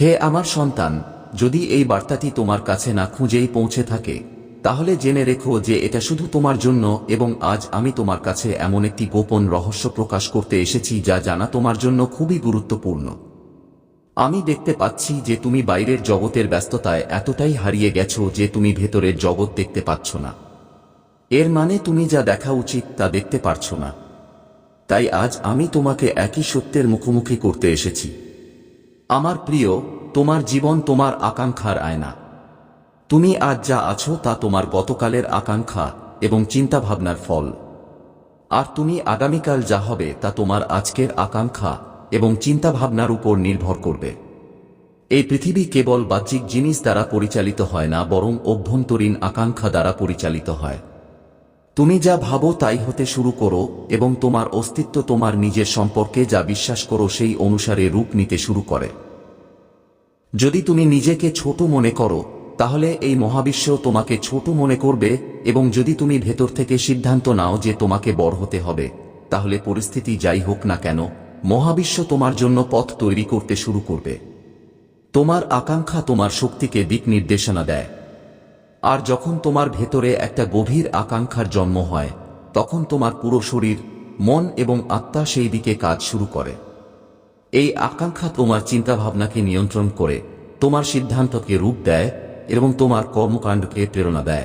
হে আমার সন্তান, যদি এই বার্তাটি তোমার কাছে না খুঁজেই পৌঁছে থাকে, তাহলে জেনে রেখো যে এটা শুধু তোমার জন্য এবং আজ আমি তোমার কাছে এমন একটি গোপন রহস্য প্রকাশ করতে এসেছি যা জানা তোমার জন্য খুবই গুরুত্বপূর্ণ। আমি দেখতে পাচ্ছি যে তুমি বাইরের জগতের ব্যস্ততায় এতটাই হারিয়ে গেছো যে তুমি ভেতরের জগৎ দেখতে পাচ্ছ না। এর মানে তুমি যা দেখা উচিত তা দেখতে পারছ না। তাই আজ আমি তোমাকে একই সত্যের মুখোমুখি করতে এসেছি। আমার প্রিয়, তোমার জীবন তোমার আকাঙ্ক্ষার আয়না। তুমি আজ যা আছো তা তোমার গতকালের আকাঙ্ক্ষা এবং চিন্তাভাবনার ফল। আর তুমি আগামীকাল যা হবে তা তোমার আজকের আকাঙ্ক্ষা এবং চিন্তাভাবনার উপর নির্ভর করবে। এই পৃথিবী কেবল বাহ্যিক জিনিস দ্বারা পরিচালিত হয় না, বরং অভ্যন্তরীণ আকাঙ্ক্ষা দ্বারা পরিচালিত হয়। তুমি যা ভাবো তাই হতে শুরু করো, এবং তোমার অস্তিত্ব তোমার নিজের সম্পর্কে যা বিশ্বাস করো সেই অনুসারে রূপ নিতে শুরু করে। যদি তুমি নিজেকে ছোট মনে করো, তাহলে এই মহাবিশ্ব তোমাকে ছোট মনে করবে, এবং যদি তুমি ভেতর থেকে সিদ্ধান্ত নাও যে তোমাকে বড় হতে হবে, তাহলে পরিস্থিতি যাই হোক না কেন, মহাবিশ্ব তোমার জন্য পথ তৈরি করতে শুরু করবে। তোমার আকাঙ্ক্ষা তোমার শক্তিকে দিক নির্দেশনা দেয়। আর যখন তোমার ভেতরে একটা গভীর আকাঙ্ক্ষার জন্ম হয়, তখন তোমার পুরো শরীর, মন এবং আত্মা সেই দিকে কাজ শুরু করে। এই আকাঙ্ক্ষা তোমার চিন্তাভাবনাকে নিয়ন্ত্রণ করে, তোমার সিদ্ধান্তকে রূপ দেয় এবং তোমার কর্মকাণ্ডকে প্রেরণা দেয়।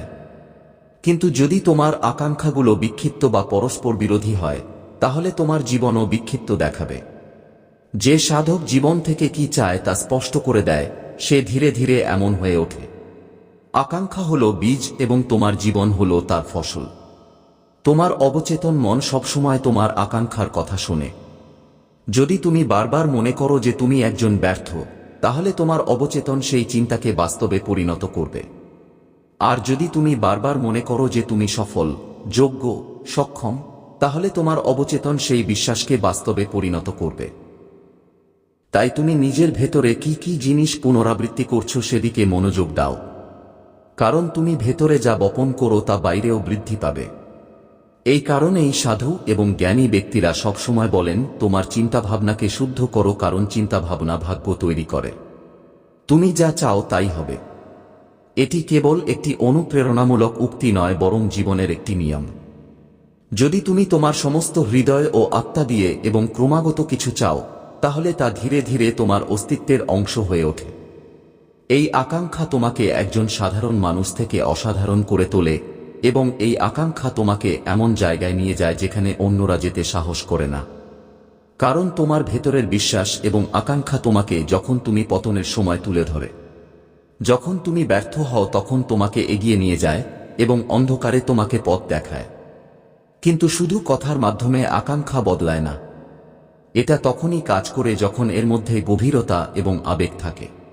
কিন্তু যদি তোমার আকাঙ্ক্ষাগুলো বিক্ষিপ্ত বা পরস্পর বিরোধী হয়, তাহলে তোমার জীবনও বিক্ষিপ্ত দেখাবে। যে সাধক জীবন থেকে কি চায় তা স্পষ্ট করে দেয়, সে ধীরে ধীরে এমন হয়ে ওঠে। আকাঙ্ক্ষা হলো বীজ এবং তোমার জীবন হলো তার ফসল। তোমার অবচেতন মন সবসময় তোমার আকাঙ্ক্ষার কথা শোনে। যদি তুমি বারবার মনে করো যে তুমি একজন ব্যর্থ, তাহলে তোমার অবচেতন সেই চিন্তাকে বাস্তবে পরিণত করবে। আর যদি তুমি বারবার মনে করো যে তুমি সফল, যোগ্য, সক্ষম, তাহলে তোমার অবচেতন সেই বিশ্বাসকে বাস্তবে পরিণত করবে। তাই তুমি নিজের ভেতরে কি কি জিনিস পুনরাবৃত্তি করছ সেদিকে মনোযোগ দাও। কারণ তুমি ভেতরে যা বপন করো তা বাইরেও বৃদ্ধি পাবে। এই কারণেই সাধু এবং জ্ঞানী ব্যক্তিরা সবসময় বলেন, তোমার চিন্তাভাবনাকে শুদ্ধ করো কারণ চিন্তাভাবনা ভাগ্য তৈরি করে। তুমি যা চাও তাই হবে। এটি কেবল একটি অনুপ্রেরণামূলক উক্তি নয়, বরং জীবনের একটি নিয়ম। যদি তুমি তোমার সমস্ত হৃদয় ও আত্মা দিয়ে এবং ক্রমাগত কিছু চাও, তাহলে তা ধীরে ধীরে তোমার অস্তিত্বের অংশ হয়ে ওঠে। এই আকাঙ্ক্ষা তোমাকে একজন সাধারণ মানুষ থেকে অসাধারণ করে তোলে এবং এই আকাঙ্ক্ষা তোমাকে এমন জায়গায় নিয়ে যায় যেখানে অন্যরা যেতে সাহস করে না। কারণ তোমার ভেতরের বিশ্বাস এবং আকাঙ্ক্ষা তোমাকে যখন তুমি পতনের সময় তুলে ধরে। যখন তুমি ব্যর্থ হও তখন তোমাকে এগিয়ে নিয়ে যায় এবং অন্ধকারে তোমাকে পথ দেখায়। কিন্তু শুধু কথার মাধ্যমে আকাঙ্ক্ষা বদলায় না। এটা তখনই কাজ করে যখন এর মধ্যে গভীরতা এবং আবেগ থাকে।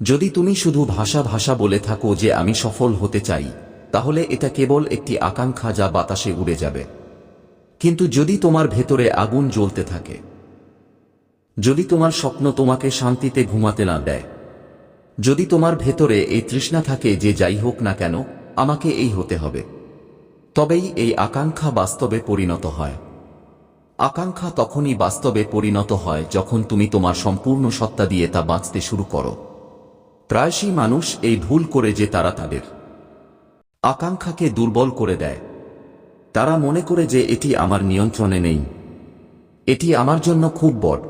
যদি তুমি শুধু ভাষা ভাষা বলে থাকো যে আমি সফল হতে চাই, তাহলে এটা কেবল একটি আকাঙ্ক্ষা যা বাতাসে উড়ে যাবে। কিন্তু যদি তোমার ভেতরে আগুন জ্বলতে থাকে, যদি তোমার স্বপ্ন তোমাকে শান্তিতে ঘুমাতে না দেয়, যদি তোমার ভেতরে এই তৃষ্ণা থাকে যে যাই হোক না কেন, আমাকে এই হতে হবে। তবেই এই আকাঙ্ক্ষা বাস্তবে পরিণত হয়। আকাঙ্ক্ষা তখনই বাস্তবে পরিণত হয় যখন তুমি তোমার সম্পূর্ণ সত্তা দিয়ে তা বাঁচতে শুরু করো। প্রায়শই মানুষ এই ভুল করে যে তারা তাদের আকাঙ্ক্ষাকে দুর্বল করে দেয়। তারা মনে করে যে এটি আমার নিয়ন্ত্রণে নেই। এটি আমার জন্য খুব বড়।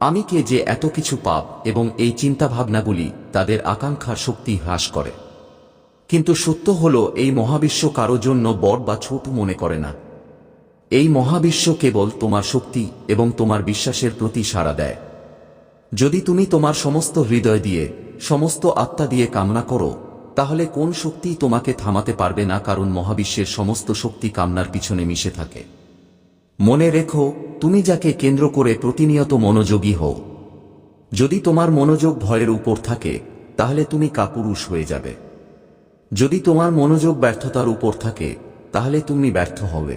আমি কে যে এত কিছু পাপ এবং এই চিন্তাভাবনাগুলি তাদের আকাঙ্ক্ষার শক্তি হ্রাস করে। কিন্তু সত্য হল, এই মহাবিশ্ব কারও জন্য বড় বা ছোট মনে করে না। এই মহাবিশ্ব কেবল তোমার শক্তি এবং তোমার বিশ্বাসের প্রতি সাড়া দেয়। যদি তুমি তোমার সমস্ত হৃদয় দিয়ে, সমস্ত আত্মা দিয়ে কামনা করো, তাহলে কোন শক্তি তোমাকে থামাতে পারবে না কারণ মহাবিশ্বের সমস্ত শক্তি কামনার পিছনে মিশে থাকে। মনে রেখো, তুমি যাকে কেন্দ্র করে প্রতিনিয়ত মনোযোগী হও। যদি তোমার মনোযোগ ভয়ের উপর থাকে, তাহলে তুমি কাপুরুষ হয়ে যাবে। যদি তোমার মনোযোগ ব্যর্থতার উপর থাকে, তাহলে তুমি ব্যর্থ হবে।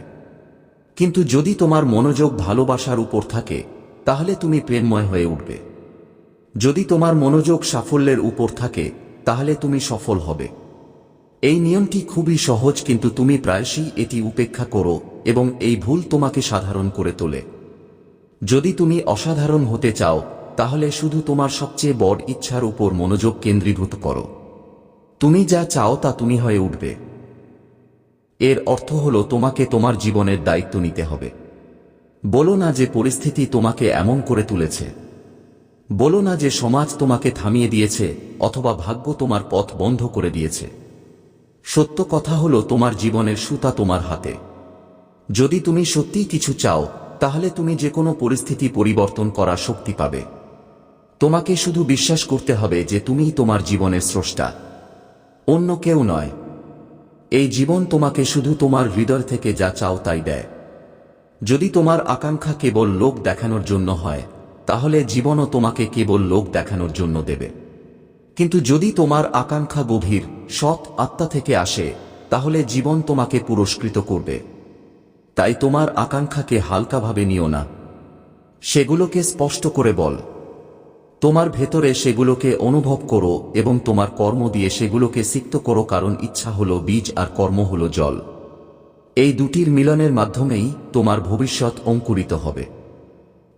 কিন্তু যদি তোমার মনোযোগ ভালোবাসার উপর থাকে, তাহলে তুমি প্রেমময় হয়ে উঠবে। যদি তোমার মনোযোগ সাফল্যের উপর থাকে, তাহলে তুমি সফল হবে। এই নিয়মটি খুবই সহজ, কিন্তু তুমি প্রায়শই এটি উপেক্ষা করো এবং এই ভুল তোমাকে সাধারণ করে তোলে। যদি তুমি অসাধারণ হতে চাও, তাহলে শুধু তোমার সবচেয়ে বড় ইচ্ছার উপর মনোযোগ কেন্দ্রীভূত করো। তুমি যা চাও তা তুমি হয়ে উঠবে। এর অর্থ হলো তোমাকে তোমার জীবনের দায়িত্ব নিতে হবে। বলো না যে পরিস্থিতি তোমাকে এমন করে তুলেছে। বলো না যে সমাজ তোমাকে থামিয়ে দিয়েছে, অথবা ভাগ্য তোমার পথ বন্ধ করে দিয়েছে। সত্য কথা হলো, তোমার জীবনের সুতা তোমার হাতে। যদি তুমি সত্যিই কিছু চাও, তাহলে তুমি যে কোনো পরিস্থিতি পরিবর্তন করার শক্তি পাবে। তোমাকে শুধু বিশ্বাস করতে হবে যে তুমিই তোমার জীবনের স্রষ্টা। অন্য কেউ নয়। এই জীবন তোমাকে শুধু তোমার হৃদয় থেকে যা চাও তাই দেয়। যদি তোমার আকাঙ্ক্ষা কেবল লোক দেখানোর জন্য হয় তাহলে জীবনও তোমাকে কেবল লোক দেখানোর জন্য দেবে। কিন্তু যদি তোমার আকাঙ্ক্ষা গভীর, সৎ আত্মা থেকে আসে, তাহলে জীবন তোমাকে পুরস্কৃত করবে। তাই তোমার আকাঙ্ক্ষাকে হালকাভাবে নিও না। সেগুলোকে স্পষ্ট করে বল। তোমার ভেতরে সেগুলোকে অনুভব করো এবং তোমার কর্ম দিয়ে সেগুলোকে সিক্ত করো কারণ ইচ্ছা হলো বীজ আর কর্ম হলো জল। এই দুটির মিলনের মাধ্যমেই তোমার ভবিষ্যৎ অঙ্কুরিত হবে।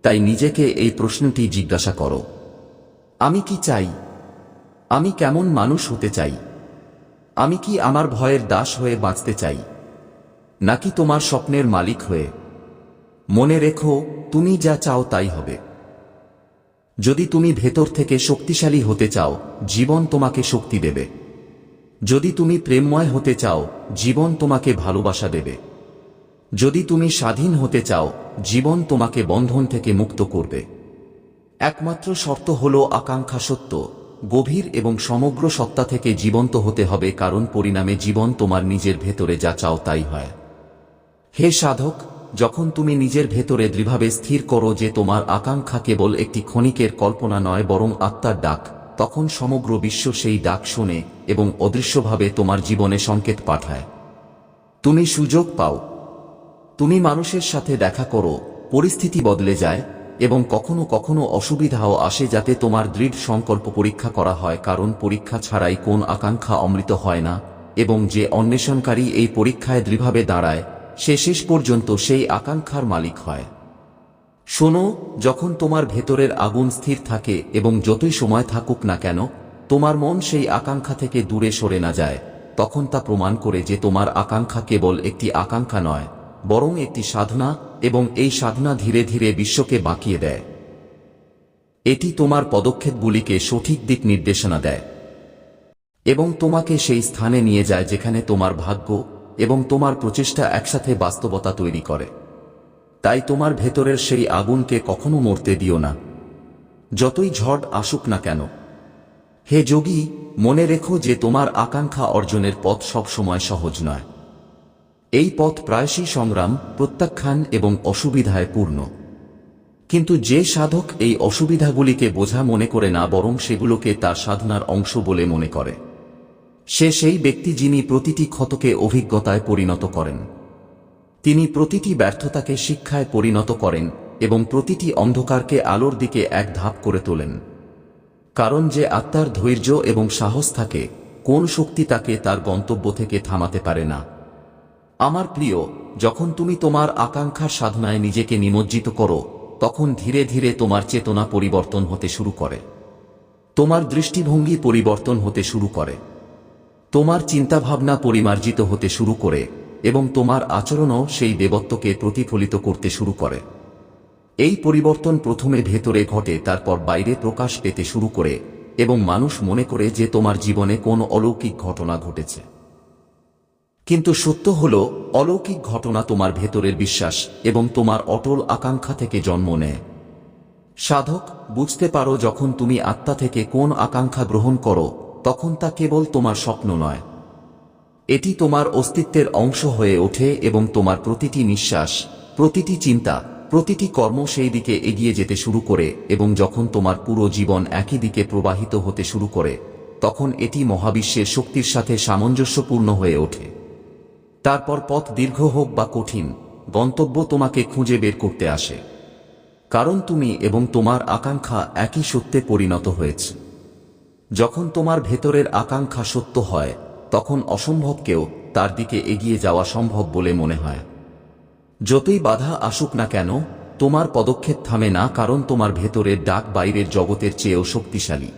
তাই নিজেকে এই প্রশ্নটি জিজ্ঞাসা করো। আমি কি চাই? আমি কেমন মানুষ হতে চাই? আমি কি আমার ভয়ের দাস হয়ে বাঁচতে চাই? নাকি তোমার স্বপ্নের মালিক হয়ে? মনে রেখো, তুমি যা চাও তাই হবে। যদি তুমি ভেতর থেকে শক্তিশালী হতে চাও, জীবন তোমাকে শক্তি দেবে। যদি তুমি প্রেমময় হতে চাও, জীবন তোমাকে ভালোবাসা দেবে। যদি তুমি স্বাধীন হতে চাও, জীবন তোমাকে বন্ধন থেকে মুক্ত করবে। একমাত্র শর্ত হল আকাঙ্ক্ষা সত্য। গভীর এবং সমগ্র সত্তা থেকে জীবন্ত হতে হবে, কারণ পরিণামে জীবন তোমার নিজের ভেতরে যা চাও তাই হয়। হে সাধক, যখন তুমি নিজের ভেতরে দৃঢ়ভাবে স্থির করো যে তোমার আকাঙ্ক্ষা কেবল একটি ক্ষণিকের কল্পনা নয়, বরং আত্মার ডাক, তখন সমগ্র বিশ্ব সেই ডাক শোনে এবং অদৃশ্যভাবে তোমার জীবনে সংকেত পাঠায়। তুমি সুযোগ পাও। তুমি মানুষের সাথে দেখা করো, পরিস্থিতি বদলে যায়, এবং কখনো কখনো অসুবিধাও আসে যাতে তোমার দৃঢ় সংকল্প পরীক্ষা করা হয়, কারণ পরীক্ষা ছাড়াই কোন আকাঙ্ক্ষা অমৃত হয় না, এবং যে অন্বেষণকারী এই পরীক্ষায় দৃঢ়ভাবে দাঁড়ায়, সে শেষ পর্যন্ত সেই আকাঙ্ক্ষার মালিক হয়। শোনো, যখন তোমার ভেতরের আগুন স্থির থাকে এবং যতই সময় থাকুক না কেন, তোমার মন সেই আকাঙ্ক্ষা থেকে দূরে সরে না যায়, তখন তা প্রমাণ করে যে তোমার আকাঙ্ক্ষা কেবল একটি আকাঙ্ক্ষা নয় বরং একটি সাধনা এবং এই সাধনা ধীরে ধীরে বিশ্বকে বাঁকিয়ে দেয়। এটি তোমার পদক্ষেপগুলিকে সঠিক দিক নির্দেশনা দেয় এবং তোমাকে সেই স্থানে নিয়ে যায় যেখানে তোমার ভাগ্য এবং তোমার প্রচেষ্টা একসাথে বাস্তবতা তৈরি করে। তাই তোমার ভেতরের সেই আগুনকে কখনো মরতে দিও না। যতই ঝড় আসুক না কেন। হে যোগী, মনে রেখো যে তোমার আকাঙ্ক্ষা অর্জনের পথ সবসময় সহজ নয়। এই পথ প্রায়শই সংগ্রাম, প্রত্যাখ্যান এবং অসুবিধায় পূর্ণ। কিন্তু যে সাধক এই অসুবিধাগুলিকে বোঝা মনে করে না বরং সেগুলোকে তার সাধনার অংশ বলে মনে করে। সে সেই ব্যক্তি যিনি প্রতিটি ক্ষতকে অভিজ্ঞতায় পরিণত করেন। তিনি প্রতিটি ব্যর্থতাকে শিক্ষায় পরিণত করেন এবং প্রতিটি অন্ধকারকে আলোর দিকে এক ধাপ করে তোলেন। কারণ যে আত্মার ধৈর্য এবং সাহস থাকে, কোন শক্তি তাকে তার গন্তব্য থেকে থামাতে পারে না। আমার প্রিয়, যখন তুমি তোমার আকাঙ্ক্ষার সাধনায় নিজেকে নিমজ্জিত করো, তখন ধীরে ধীরে তোমার চেতনা পরিবর্তন হতে শুরু করে। তোমার দৃষ্টিভঙ্গি পরিবর্তন হতে শুরু করে। তোমার চিন্তাভাবনা পরিমার্জিত হতে শুরু করে এবং তোমার আচরণও সেই দেবত্বকে প্রতিফলিত করতে শুরু করে। এই পরিবর্তন প্রথমে ভেতরে ঘটে, তারপর বাইরে প্রকাশ পেতে শুরু করে এবং মানুষ মনে করে যে তোমার জীবনে কোন অলৌকিক ঘটনা ঘটেছে। কিন্তু সত্য হল, অলৌকিক ঘটনা তোমার ভেতরের বিশ্বাস এবং তোমার অটল আকাঙ্ক্ষা থেকে জন্ম নেয়। সাধক, বুঝতে পারো যখন তুমি আত্মা থেকে কোন আকাঙ্ক্ষা গ্রহণ করো, তখন তা কেবল তোমার স্বপ্ন নয়। এটি তোমার অস্তিত্বের অংশ হয়ে ওঠে এবং তোমার প্রতিটি নিঃশ্বাস, প্রতিটি চিন্তা, প্রতিটি কর্ম সেই দিকে এগিয়ে যেতে শুরু করে এবং যখন তোমার পুরো জীবন একই দিকে প্রবাহিত হতে শুরু করে, তখন এটি মহাবিশ্বের শক্তির সাথে সামঞ্জস্যপূর্ণ হয়ে ওঠে। তারপর পথ দীর্ঘ হোক বা কঠিন, গন্তব্য তোমাকে খুঁজে বের করতে আসে। কারণ তুমি এবং তোমার আকাঙ্ক্ষা একই সত্যে পরিণত হয়েছে। যখন তোমার ভেতরের আকাঙ্ক্ষা সত্য হয়, তখন অসম্ভবকেও তার দিকে এগিয়ে যাওয়া সম্ভব বলে মনে হয়। যতই বাধা আসুক না কেন, তোমার পদক্ষেপ থামে না কারণ তোমার ভেতরের ডাক বাইরের জগতের চেয়েও শক্তিশালী।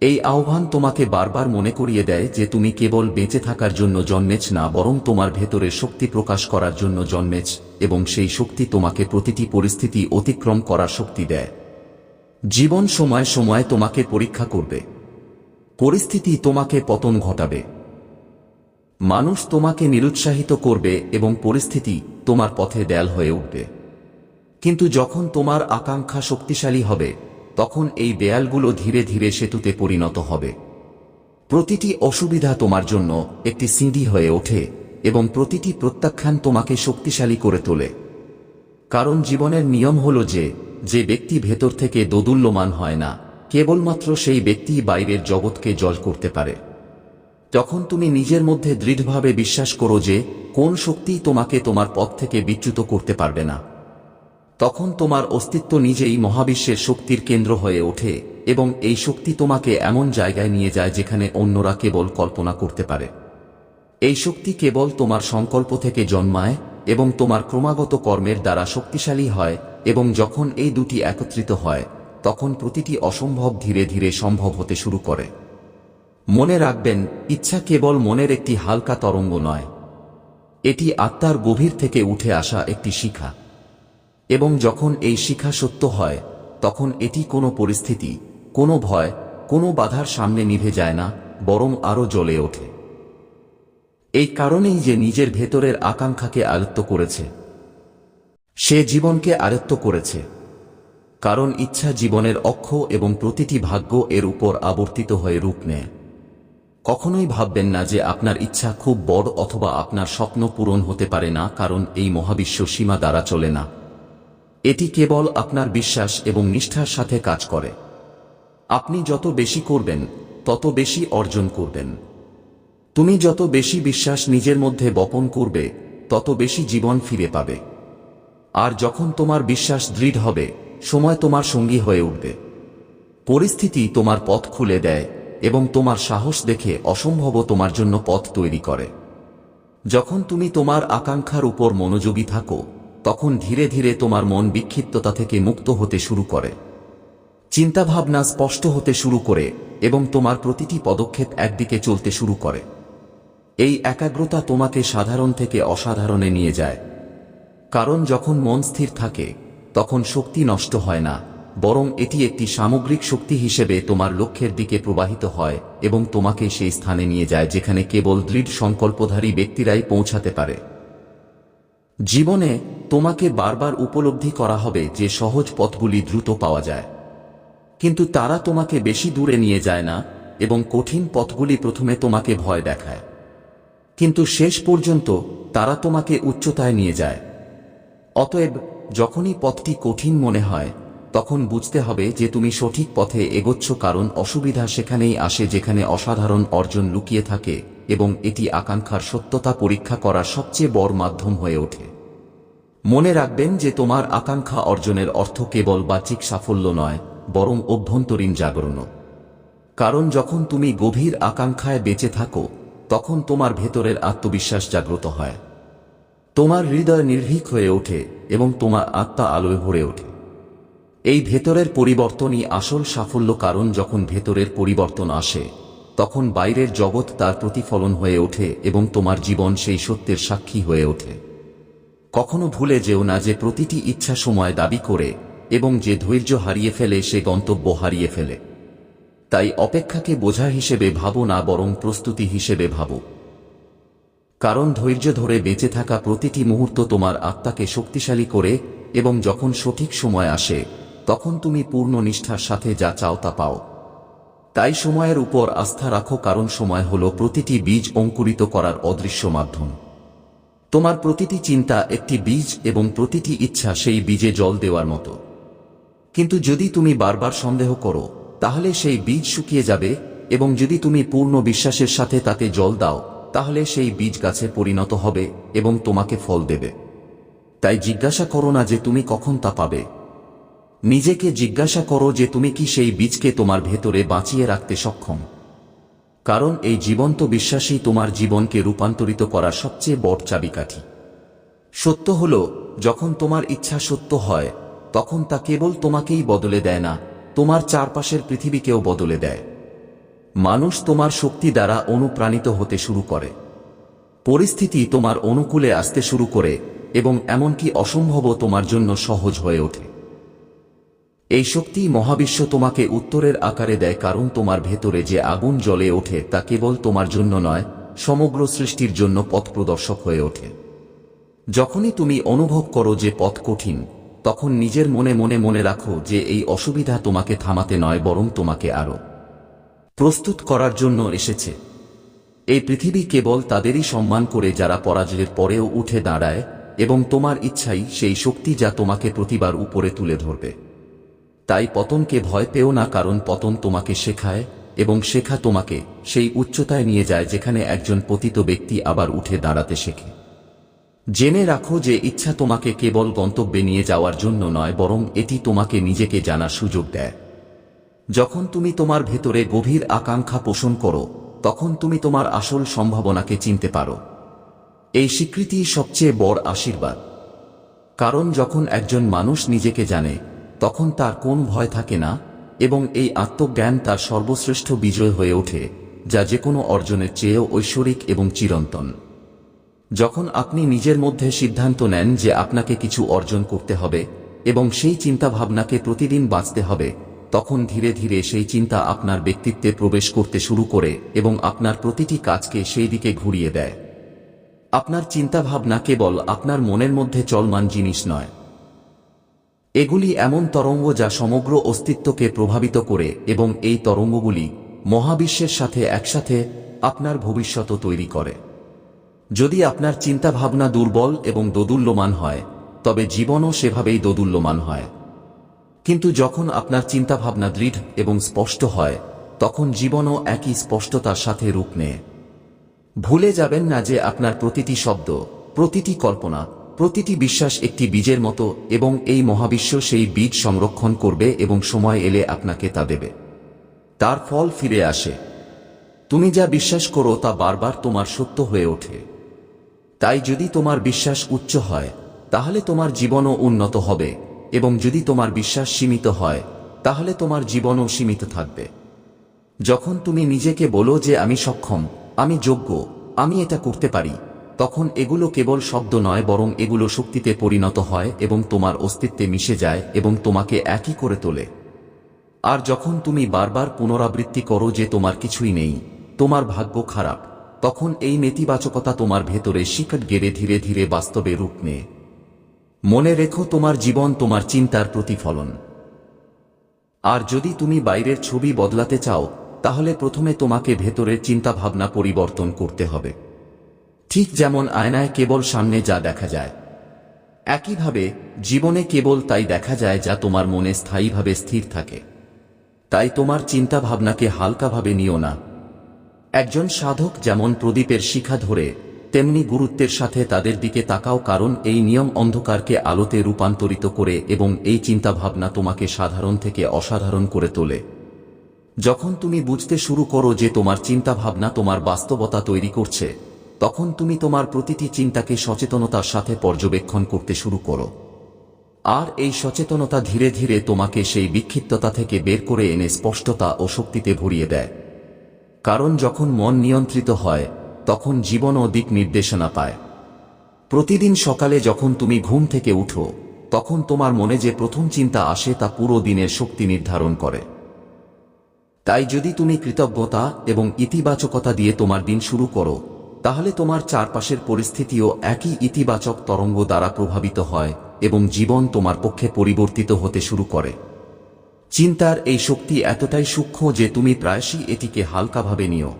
এই আহ্বান তোমাকে বারবার মনে করিয়ে দেয় যে তুমি কেবল বেঁচে থাকার জন্য জন্মেছ না, বরং তোমার ভেতরে শক্তি প্রকাশ করার জন্য জন্মেছ এবং সেই শক্তি তোমাকে প্রতিটি পরিস্থিতি অতিক্রম করার শক্তি দেয়। জীবন সময় সময় তোমাকে পরীক্ষা করবে। পরিস্থিতি তোমাকে পতন ঘটাবে। মানুষ তোমাকে নিরুৎসাহিত করবে এবং পরিস্থিতি তোমার পথে দেয়াল হয়ে উঠবে। কিন্তু যখন তোমার আকাঙ্ক্ষা শক্তিশালী হবে তখন এই দেয়ালগুলো ধীরে ধীরে সেতুতে পরিণত হবে। প্রতিটি অসুবিধা তোমার জন্য একটি সিঁড়ি হয়ে ওঠে এবং প্রতিটি প্রত্যাখ্যান তোমাকে শক্তিশালী করে তোলে। কারণ জীবনের নিয়ম হল যে যে ব্যক্তি ভেতর থেকে দোদুল্যমান হয় না, কেবলমাত্র সেই ব্যক্তি বাইরের জগৎকে জল করতে পারে। যখন তুমি নিজের মধ্যে দৃঢ়ভাবে বিশ্বাস করো যে, কোন শক্তি তোমাকে তোমার পথ থেকে বিচ্যুত করতে পারবে না তখন তোমার অস্তিত্ব নিজেই মহাবিশ্বের শক্তির কেন্দ্র হয়ে ওঠে, এবং এই শক্তি তোমাকে এমন জায়গায় নিয়ে যায় যেখানে অন্যরা কেবল কল্পনা করতে পারে। এই শক্তি কেবল তোমার সংকল্প থেকে জন্মায়, এবং তোমার ক্রমাগত কর্মের দ্বারা শক্তিশালী হয়, এবং যখন এই দুটি একত্রিত হয়, তখন প্রতিটি অসম্ভব ধীরে ধীরে সম্ভব হতে শুরু করে। মনে রাখবেন, ইচ্ছা কেবল মনের একটি হালকা তরঙ্গ নয়। এটি আত্মার গভীর থেকে উঠে আসা একটি শিখা। এবং যখন এই শিখা সত্য হয়, তখন এটি কোনো পরিস্থিতি, কোনো ভয়, কোনো বাধার সামনে নিভে যায় না, বরং আরও জ্বলে ওঠে। এই কারণেই যে নিজের ভেতরের আকাঙ্ক্ষাকে আয়ত্ত করেছে, সে জীবনকে আয়ত্ত করেছে। কারণ ইচ্ছা জীবনের অক্ষ এবং প্রতিটি ভাগ্য এর উপর আবর্তিত হয়ে রূপ নেয়। কখনোই ভাববেন না যে আপনার ইচ্ছা খুব বড় অথবা আপনার স্বপ্ন পূরণ হতে পারে না, কারণ এই মহাবিশ্ব সীমা দ্বারা চলে না। এটি কেবল আপনার বিশ্বাস এবং নিষ্ঠার সাথে কাজ করে। আপনি যত বেশি করবেন, তত বেশি অর্জন করবেন। তুমি যত বেশি বিশ্বাস নিজের মধ্যে বপন করবে, তত বেশি জীবন ফিরে পাবে। আর যখন তোমার বিশ্বাস দৃঢ় হবে, সময় তোমার সঙ্গী হয়ে উঠবে। পরিস্থিতি তোমার পথ খুলে দেয় এবং তোমার সাহস দেখে অসম্ভব তোমার জন্য পথ তৈরি করে। যখন তুমি তোমার আকাঙ্ক্ষার উপর মনোযোগী থাকো তখন ধীরে ধীরে তোমার মন বিক্ষিপ্ততা থেকে মুক্ত হতে শুরু করে। চিন্তাভাবনা স্পষ্ট হতে শুরু করে এবং তোমার প্রতিটি পদক্ষেপ একদিকে চলতে শুরু করে। এই একাগ্রতা তোমাকে সাধারণ থেকে অসাধারণে নিয়ে যায়। কারণ যখন মন স্থির থাকে, তখন শক্তি নষ্ট হয় না, বরং এটি একটি সামগ্রিক শক্তি হিসেবে তোমার লক্ষ্যের দিকে প্রবাহিত হয় এবং তোমাকে সেই স্থানে নিয়ে যায় যেখানে কেবল দৃঢ় সংকল্পধারী ব্যক্তিরাই পৌঁছাতে পারে। জীবনে তোমাকে বারবার উপলব্ধি করা হবে যে সহজ পথগুলি দ্রুত পাওয়া যায়। কিন্তু তারা তোমাকে বেশি দূরে নিয়ে যায় না এবং কঠিন পথগুলি প্রথমে তোমাকে ভয় দেখায়। কিন্তু শেষ পর্যন্ত তারা তোমাকে উচ্চতায় নিয়ে যায়। অতএব যখনই পথটি কঠিন মনে হয়, তখন বুঝতে হবে যে তুমি সঠিক পথে এগোচ্ছ কারণ অসুবিধা সেখানেই আসে যেখানে অসাধারণ অর্জন লুকিয়ে থাকে এবং এটি আকাঙ্ক্ষার সত্যতা পরীক্ষা করার সবচেয়ে বড় মাধ্যম হয়ে ওঠে। মনে রাখবেন যে তোমার আকাঙ্ক্ষা অর্জনের অর্থ কেবল বাচিক সাফল্য নয়, বরং অভ্যন্তরীণ জাগরণ। কারণ যখন তুমি গভীর আকাঙ্ক্ষায় বেঁচে থাকো, তখন তোমার ভেতরের আত্মবিশ্বাস জাগ্রত হয়। তোমার হৃদয় নির্ভীক হয়ে ওঠে এবং তোমার আত্মা আলোয় ভরে ওঠে। এই ভেতরের পরিবর্তনই আসল সাফল্য, কারণ যখন ভেতরের পরিবর্তন আসে, তখন বাইরের জগৎ তার প্রতিফলন হয়ে ওঠে এবং তোমার জীবন সেই সত্যের সাক্ষী হয়ে ওঠে। কখনো ভুলে যেও না যে প্রতিটি ইচ্ছা সময় দাবি করে এবং যে ধৈর্য হারিয়ে ফেলে সে গন্তব্য হারিয়ে ফেলে। তাই অপেক্ষাকে বোঝা হিসেবে ভাবো না বরং প্রস্তুতি হিসেবে ভাবো। কারণ ধৈর্য ধরে বেঁচে থাকা প্রতিটি মুহূর্ত তোমার আত্মাকে শক্তিশালী করে এবং যখন সঠিক সময় আসে, তখন তুমি পূর্ণ নিষ্ঠার সাথে যা চাও তা পাও। তাই সময়ের উপর আস্থা রাখো কারণ সময় হল প্রতিটি বীজ অঙ্কুরিত করার অদৃশ্য মাধ্যম। তোমার প্রতিটি চিন্তা একটি বীজ এবং প্রতিটি ইচ্ছা সেই বীজে জল দেওয়ার মতো। কিন্তু যদি তুমি বারবার সন্দেহ করো, তাহলে সেই বীজ শুকিয়ে যাবে এবং যদি তুমি পূর্ণ বিশ্বাসের সাথে তাতে জল দাও, তাহলে সেই বীজ গাছে পরিণত হবে এবং তোমাকে ফল দেবে। তাই জিজ্ঞাসা করো না যে তুমি কখন তা পাবে। নিজেকে জিজ্ঞাসা করো যে তুমি কি সেই বীজকে তোমার ভেতরে বাঁচিয়ে রাখতে সক্ষম। কারণ এই জীবন্ত বিশ্বাসই তোমার জীবনকে রূপান্তরিত করার সবচেয়ে বড় চাবিকাঠি। সত্য হল, যখন তোমার ইচ্ছা সত্য হয়, তখন তা কেবল তোমাকেই বদলে দেয় না, তোমার চারপাশের পৃথিবীকেও বদলে দেয়। মানুষ তোমার শক্তি দ্বারা অনুপ্রাণিত হতে শুরু করে। পরিস্থিতি তোমার অনুকূলে আসতে শুরু করে, এবং এমনকি অসম্ভবও তোমার জন্য সহজ হয়ে ওঠে। এই শক্তি মহাবিশ্ব তোমাকে উত্তরের আকারে দেয় কারণ তোমার ভেতরে যে আগুন জ্বলে ওঠে তা কেবল তোমার জন্য নয়, সমগ্র সৃষ্টির জন্য পথ প্রদর্শক হয়ে ওঠে। যখনই তুমি অনুভব করো যে পথ কঠিন, তখন নিজের মনে মনে মনে রাখো যে এই অসুবিধা তোমাকে থামাতে নয়, বরং তোমাকে আরও প্রস্তুত করার জন্য এসেছে। এই পৃথিবী কেবল তাদেরই সম্মান করে যারা পরাজয়ের পরেও উঠে দাঁড়ায়, এবং তোমার ইচ্ছাই সেই শক্তি যা তোমাকে প্রতিবার উপরে তুলে ধরবে। তাই পতনকে ভয় পেও না কারণ পতন তোমাকে শেখায়, এবং শেখা তোমাকে সেই উচ্চতায় নিয়ে যায় যেখানে একজন পতিত ব্যক্তি আবার উঠে দাঁড়াতে শেখে। জেনে রাখো যে ইচ্ছা তোমাকে কেবল গন্তব্যে নিয়ে যাওয়ার জন্য নয়, বরং এটি তোমাকে নিজেকে জানার সুযোগ দেয়। যখন তুমি তোমার ভেতরে গভীর আকাঙ্ক্ষা পোষণ করো, তখন তুমি তোমার আসল সম্ভাবনাকে চিনতে পারো। এই স্বীকৃতি সবচেয়ে বড় আশীর্বাদ। কারণ যখন একজন মানুষ নিজেকে জানে তখন তার কোন ভয় থাকে না, এবং এই আত্মজ্ঞান তার সর্বশ্রেষ্ঠ বিজয় হয়ে ওঠে, যা যে কোনো অর্জনের চেয়েও ঐশ্বরিক এবং চিরন্তন। যখন আপনি নিজের মধ্যে সিদ্ধান্ত নেন যে আপনাকে কিছু অর্জন করতে হবে, এবং সেই চিন্তা ভাবনাকে প্রতিদিন বাঁচতে হবে, তখন ধীরে ধীরে সেই চিন্তা আপনার ব্যক্তিত্বে প্রবেশ করতে শুরু করে এবং আপনার প্রতিটি কাজকে সেই দিকে ঘুরিয়ে দেয়। আপনার চিন্তাভাবনা কেবল আপনার মনের মধ্যে চলমান জিনিস নয়। এগুলি এমন তরঙ্গ যা সমগ্র অস্তিত্বকে প্রভাবিত করে এবং এই তরঙ্গগুলি মহাবিশ্বের সাথে একসাথে আপনার ভবিষ্যৎ তৈরি করে। যদি আপনার চিন্তা ভাবনা দুর্বল এবং দোদুল্যমান হয়, তবে জীবনও সেভাবেই দোদুল্যমান হয়। কিন্তু যখন আপনার চিন্তাভাবনা দৃঢ় এবং স্পষ্ট হয়, তখন জীবনও একই স্পষ্টতার সাথে রূপ নেয়। ভুলে যাবেন না যে আপনার প্রতিটি শব্দ, প্রতিটি কল্পনা প্রতিটি বিশ্বাস একটি বীজের মতো এবং এই মহাবিশ্ব সেই বীজ সংরক্ষণ করবে এবং সময় এলে আপনাকে তা দেবে। তার ফল ফিরে আসে। তুমি যা বিশ্বাস করো তা বারবার তোমার সত্য হয়ে ওঠে। তাই যদি তোমার বিশ্বাস উচ্চ হয়, তাহলে তোমার জীবনও উন্নত হবে এবং যদি তোমার বিশ্বাস সীমিত হয়, তাহলে তোমার জীবনও সীমিত থাকবে। যখন তুমি নিজেকে বলো যে আমি সক্ষম, আমি যোগ্য, আমি এটা করতে পারি তখন এগুলো কেবল শব্দ নয়, বরং এগুলো শক্তিতে পরিণত হয় এবং তোমার অস্তিত্বে মিশে যায় এবং তোমাকে একই করে তোলে। আর যখন তুমি বারবার পুনরাবৃত্তি করো যে তোমার কিছুই নেই, তোমার ভাগ্য খারাপ, তখন এই নেতিবাচকতা তোমার ভেতরে শিকট গেড়ে ধীরে ধীরে বাস্তবে রূপ নেয়। মনে রেখো তোমার জীবন তোমার চিন্তার প্রতিফলন। আর যদি তুমি বাইরের ছবি বদলাতে চাও, তাহলে প্রথমে তোমাকে ভেতরের চিন্তাভাবনা পরিবর্তন করতে হবে। ঠিক যেমন আয়নায় কেবল সামনে যা দেখা যায়। একইভাবে জীবনে কেবল তাই দেখা যায় যা তোমার মনে স্থায়ীভাবে স্থির থাকে। তাই তোমার চিন্তা ভাবনাকে হালকাভাবে নিও না। একজন সাধক যেমন প্রদীপের শিখা ধরে, তেমনি গুরুত্বের সাথে তাদের দিকে তাকাও কারণ এই নিয়ম অন্ধকারকে আলোতে রূপান্তরিত করে এবং এই চিন্তাভাবনা তোমাকে সাধারণ থেকে অসাধারণ করে তোলে। যখন তুমি বুঝতে শুরু করো যে তোমার চিন্তাভাবনা তোমার বাস্তবতা তৈরি করছে তখন তুমি তোমার প্রতিটি চিন্তাকে সচেতনতার সাথে পর্যবেক্ষণ করতে শুরু করো। আর এই সচেতনতা ধীরে ধীরে তোমাকে সেই বিক্ষিপ্ততা থেকে বের করে এনে স্পষ্টতা ও শক্তিতে ভরিয়ে দেয়। কারণ যখন মন নিয়ন্ত্রিত হয়, তখন জীবনও দিক নির্দেশনা পায়। প্রতিদিন সকালে যখন তুমি ঘুম থেকে উঠো, তখন তোমার মনে যে প্রথম চিন্তা আসে তা পুরো দিনের শক্তি নির্ধারণ করে। তাই যদি তুমি কৃতজ্ঞতা এবং ইতিবাচকতা দিয়ে তোমার দিন শুরু করো তাহলে তোমার চারপাশের পরিস্থিতিও একই ইতিবাচক তরঙ্গ দ্বারা প্রভাবিত হয় এবং জীবন তোমার পক্ষে পরিবর্তিত হতে শুরু করে। চিন্তার এই শক্তি এতটাই সূক্ষ্ম যে তুমি প্রায়শই এটিকে হালকাভাবে নিও।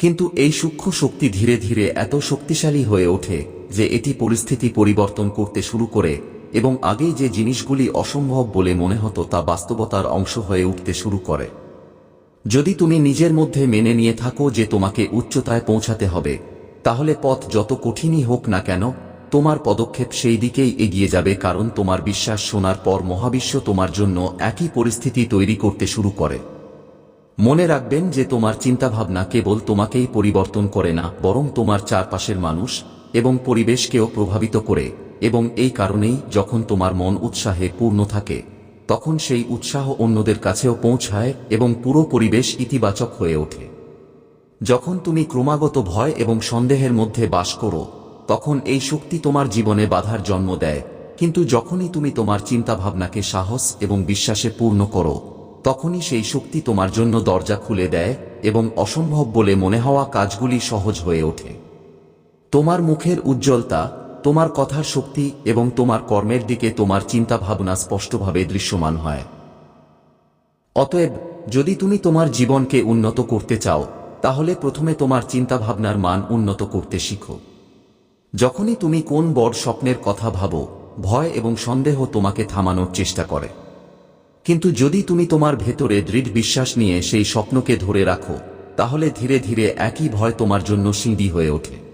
কিন্তু এই সূক্ষ্ম শক্তি ধীরে ধীরে এত শক্তিশালী হয়ে ওঠে যে এটি পরিস্থিতি পরিবর্তন করতে শুরু করে এবং আগে যে জিনিসগুলি অসম্ভব বলে মনে হতো তা বাস্তবতার অংশ হয়ে উঠতে শুরু করে। যদি তুমি নিজের মধ্যে মেনে নিয়ে থাকো যে তোমাকে উচ্চতায় পৌঁছাতে হবে, তাহলে পথ যত কঠিনই হোক না কেন, তোমার পদক্ষেপ সেই দিকেই এগিয়ে যাবে কারণ তোমার বিশ্বাস শোনার পর মহাবিশ্ব তোমার জন্য একই পরিস্থিতি তৈরি করতে শুরু করে। মনে রাখবেন যে তোমার চিন্তাভাবনা কেবল তোমাকেই পরিবর্তন করে না, বরং তোমার চারপাশের মানুষ এবং পরিবেশকেও প্রভাবিত করে, এবং এই কারণেই যখন তোমার মন উৎসাহে পূর্ণ থাকে তখন সেই উৎসাহ অন্যদের কাছেও পৌঁছায় এবং পুরো পরিবেশ ইতিবাচক হয়ে ওঠে। যখন তুমি ক্রমাগত ভয় এবং সন্দেহের মধ্যে বাস করো, তখন এই শক্তি তোমার জীবনে বাধার জন্ম দেয়। কিন্তু যখনই তুমি তোমার চিন্তাভাবনাকে সাহস এবং বিশ্বাসে পূর্ণ করো, তখনই সেই শক্তি তোমার জন্য দরজা খুলে দেয় এবং অসম্ভব বলে মনে হওয়া কাজগুলি সহজ হয়ে ওঠে। তোমার মুখের উজ্জ্বলতা তোমার কথার শক্তি এবং তোমার কর্মের দিকে তোমার চিন্তাভাবনা স্পষ্টভাবে দৃশ্যমান হয়। অতএব, যদি তুমি তোমার জীবনকে উন্নত করতে চাও, তাহলে প্রথমে তোমার চিন্তাভাবনার মান উন্নত করতে শিখো। যখনই তুমি কোন বড় স্বপ্নের কথা ভাবো, ভয় এবং সন্দেহ তোমাকে থামানোর চেষ্টা করে। কিন্তু যদি তুমি তোমার ভেতরে দৃঢ় বিশ্বাস নিয়ে সেই স্বপ্নকে ধরে রাখো, তাহলে ধীরে ধীরে একই ভয় তোমার জন্য সিঁড়ি হয়ে ওঠে।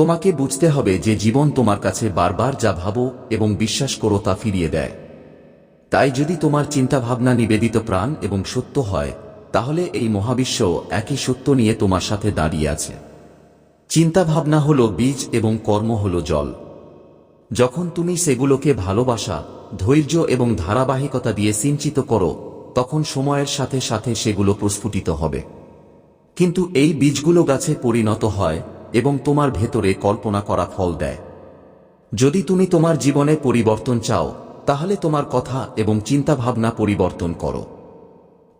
তোমাকে বুঝতে হবে যে জীবন তোমার কাছে বারবার যা ভাবো এবং বিশ্বাস করো তা ফিরিয়ে দেয়। তাই যদি তোমার চিন্তাভাবনা নিবেদিত প্রাণ এবং সত্য হয়, তাহলে এই মহাবিশ্ব একই সত্য নিয়ে তোমার সাথে দাঁড়িয়ে আছে। চিন্তাভাবনা হল বীজ এবং কর্ম হল জল। যখন তুমি সেগুলোকে ভালোবাসা, ধৈর্য এবং ধারাবাহিকতা দিয়ে সিঞ্চিত করো, তখন সময়ের সাথে সাথে সেগুলো প্রস্ফুটিত হবে। কিন্তু এই বীজগুলো গাছে পরিণত হয় এবং তোমার ভেতরে কল্পনা করা ফল দেয়। যদি তুমি তোমার জীবনে পরিবর্তন চাও, তাহলে তোমার কথা এবং চিন্তাভাবনা পরিবর্তন করো।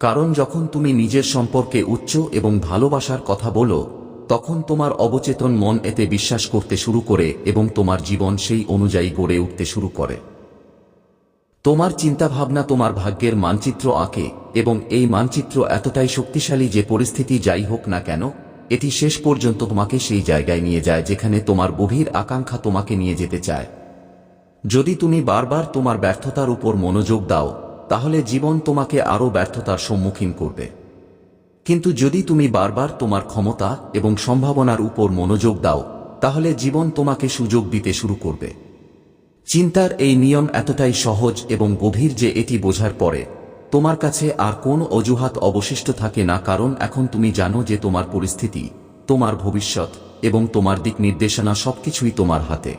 কারণ যখন তুমি নিজের সম্পর্কে উচ্চ এবং ভালোবাসার কথা বলো, তখন তোমার অবচেতন মন এতে বিশ্বাস করতে শুরু করে এবং তোমার জীবন সেই অনুযায়ী গড়ে উঠতে শুরু করে। তোমার চিন্তাভাবনা তোমার ভাগ্যের মানচিত্র আঁকে এবং এই মানচিত্র এতটাই শক্তিশালী যে পরিস্থিতি যাই হোক না কেন এটি শেষ পর্যন্ত তোমাকে সেই জায়গায় নিয়ে যায় যেখানে তোমার গভীর আকাঙ্ক্ষা তোমাকে নিয়ে যেতে চায়। যদি তুমি বারবার তোমার ব্যর্থতার উপর মনোযোগ দাও, তাহলে জীবন তোমাকে আরও ব্যর্থতার সম্মুখীন করবে। কিন্তু যদি তুমি বারবার তোমার ক্ষমতা এবং সম্ভাবনার উপর মনোযোগ দাও, তাহলে জীবন তোমাকে সুযোগ দিতে শুরু করবে। চিন্তার এই নিয়ম এতটাই সহজ এবং গভীর যে এটি বোঝার পরে তোমার কাছে আর কোন অজুহাত অবশিষ্ট থাকে না, কারণ এখন তুমি জানো যে তোমার পরিস্থিতি, তোমার ভবিষ্যৎ এবং তোমার দিক নির্দেশনা সবকিছুই তোমার হাতে।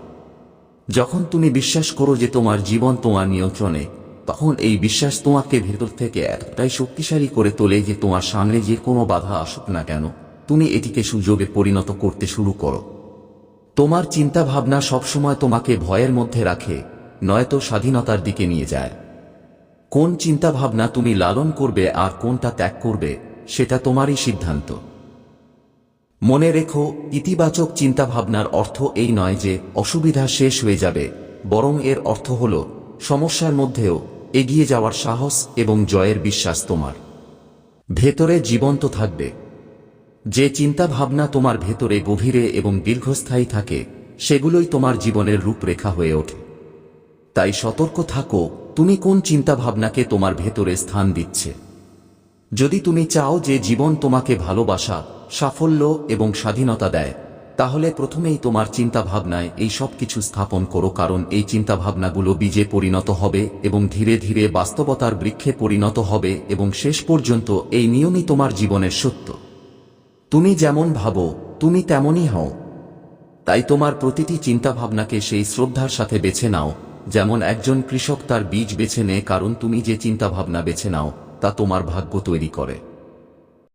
যখন তুমি বিশ্বাস করো যে তোমার জীবন তোমার নিয়ন্ত্রণে, তখন এই বিশ্বাস তোমাকে ভেতর থেকে এতটাই শক্তিশালী করে তোলে যে তোমার সামনে যে কোনো বাধা আসুক না কেন, তুমি এটিকে সুযোগে পরিণত করতে শুরু করো। তোমার চিন্তাভাবনা সবসময় তোমাকে ভয়ের মধ্যে রাখে, নয়তো স্বাধীনতার দিকে নিয়ে যায়। কোন চিন্তাভাবনা তুমি লালন করবে আর কোনটা ত্যাগ করবে, সেটা তোমারই সিদ্ধান্ত। মনে রেখো, ইতিবাচক চিন্তাভাবনার অর্থ এই নয় যে অসুবিধা শেষ হয়ে যাবে, বরং এর অর্থ হল, সমস্যার মধ্যেও এগিয়ে যাওয়ার সাহস এবং জয়ের বিশ্বাস তোমার। ভেতরে জীবন্ত থাকবে। যে চিন্তাভাবনা তোমার ভেতরে গভীরে এবং দীর্ঘস্থায়ী থাকে, সেগুলোই তোমার জীবনের রূপরেখা হয়ে ওঠে। তাই সতর্ক থাকো তুমি কোন চিন্তাভাবনাকে তোমার ভেতরে স্থান দিচ্ছে? যদি তুমি চাও যে জীবন তোমাকে ভালোবাসা, সাফল্য এবং স্বাধীনতা দেয়, তাহলে প্রথমেই তোমার চিন্তাভাবনায় এই সব কিছু স্থাপন করো কারণ এই চিন্তাভাবনাগুলো বীজে পরিণত হবে এবং ধীরে ধীরে বাস্তবতার বৃক্ষে পরিণত হবে এবং শেষ পর্যন্ত এই নিয়মই তোমার জীবনের সত্য। তুমি যেমন ভাবো, তুমি তেমনই হও। তাই তোমার প্রতিটি চিন্তাভাবনাকে সেই শ্রদ্ধার সাথে বেছে নাও। যেমন একজন কৃষক তার বীজ বেছে নেয়, কারণ তুমি যে চিন্তাভাবনা বেছে নাও, তা তোমার ভাগ্য তৈরি করে।